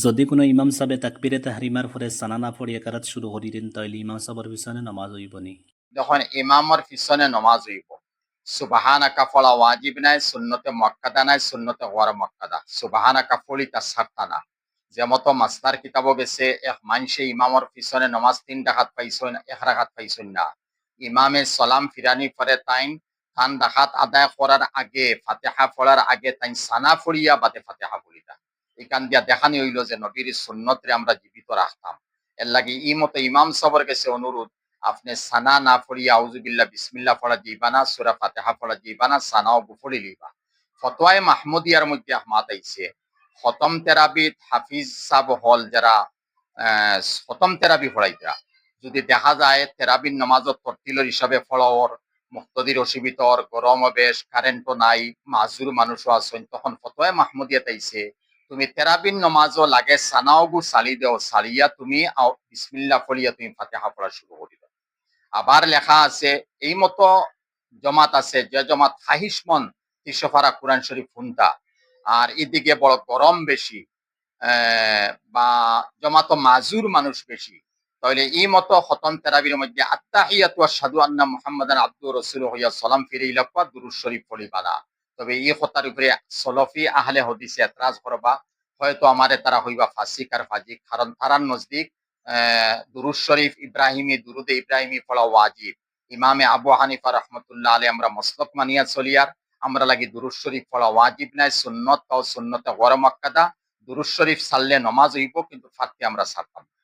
যদি কোনো ইমাম সাহেবে তাকবিরে তাহরিমার পরে সানা না পড়ি একারাত শুরু করি দিন তাইলে ইমাম সাহেবের পিছনে নামাজ হইব নি? যখন ইমামর পিছনে নমাজ হইব। সুবাহানাকা ফলা ওয়াজিব নাই, সুন্নতে মক্কাদা নাই, সুন্নতে ওয়ার মক্কাদা। সুবাহানাকা ফলি তা সারতা না কিতাব এক মানসে ইমামর পিছনে নমাজ তিন ডাকাত পাইছই এক রাখাত পাইছই না। ইমামে সলাম ফিরানি পরে তাইন, তান ডাকাত আদায় করার আগে, ফাতেহা পড়ার আগে তাইন সানা ফড়িয়া বাদে ফাতেহা পড়িতা এখান দিয়া দেখানি হইল যে নবীর সুন্নতরে আমরা জীবিত রাখতাম। এর লাগে ই মতো ইমাম সবর কাছে অনুরোধ, আপনি সানা না পড়িয়া আউজুবিল্লাহ বিসমিল্লাহ পড়া যাইবা না, সুরা ফাতেহা পড়া যাইবা না সানাও গুফড়ি লইবা ফতোয়ায় মাহমুদিয়ার মধ্যে আহমাদ আইছে, খতম তেরাবিত হাফিজ সাব হল যারা খতম তেরাবি পড়াইতরা যদি দেখা যায় তেরাবির নমাজত তরতিলর হিসাবে ফলর মুক্তদির অসুবিধর গরম বেশ কারেন্টও নাই মাজুর মানুষও আছেন, তখন ফতোয়ায় মাহমুদিয়াত আইছে তুমি তেরাবিন নমাজও লাগে সানাও গু সালি দেও সালিয়া তুমি বিসমিল্লাহ ফলিয়া তুমি ফাতেহা পড়া শুরু করি দাও আবার লেখা আছে, এই মতো জমাত আছে, যে জমাত খাহিসমন তিসফারা কোরআন শরীফ ফুনতা আর এদিকে বড় গরম বেশি বা জমাত মাজুর মানুষ বেশি তাহলে এই মতো খতম তেরাবির মধ্যে আত্মাহিয়াতু সাধু আন্না মুহাম্মাদান আব্দুর রসুল হইয়া সালাম ফিরে ইলাকা দুরুজ শরীফ পড়িবানা তবে এই কথার উপরে সলফি আহলে হদিসে এতরাজ করবা, হয়তো আমারে তারা হইবা ফাসিক আর ফাজিক। কারণ তারার নজদিক দুরুজ শরীফ ইব্রাহিমী, দুরুদে ইব্রাহিমী পড়া ওয়াজিব। ইমামে আবু হানিফা রহমতুল্লাহ আলী আমরা মসলক মানিয়া চলিয়ার আমরা লাগি দুরুজ শরীফ পড়া ওয়াজিব নাই, সুন্নত তাও সুন্নতে গরম আক্কাদা। দুরুজ শরীফ সারলে নমাজ হইব, কিন্তু ফাঁকতে আমরা না।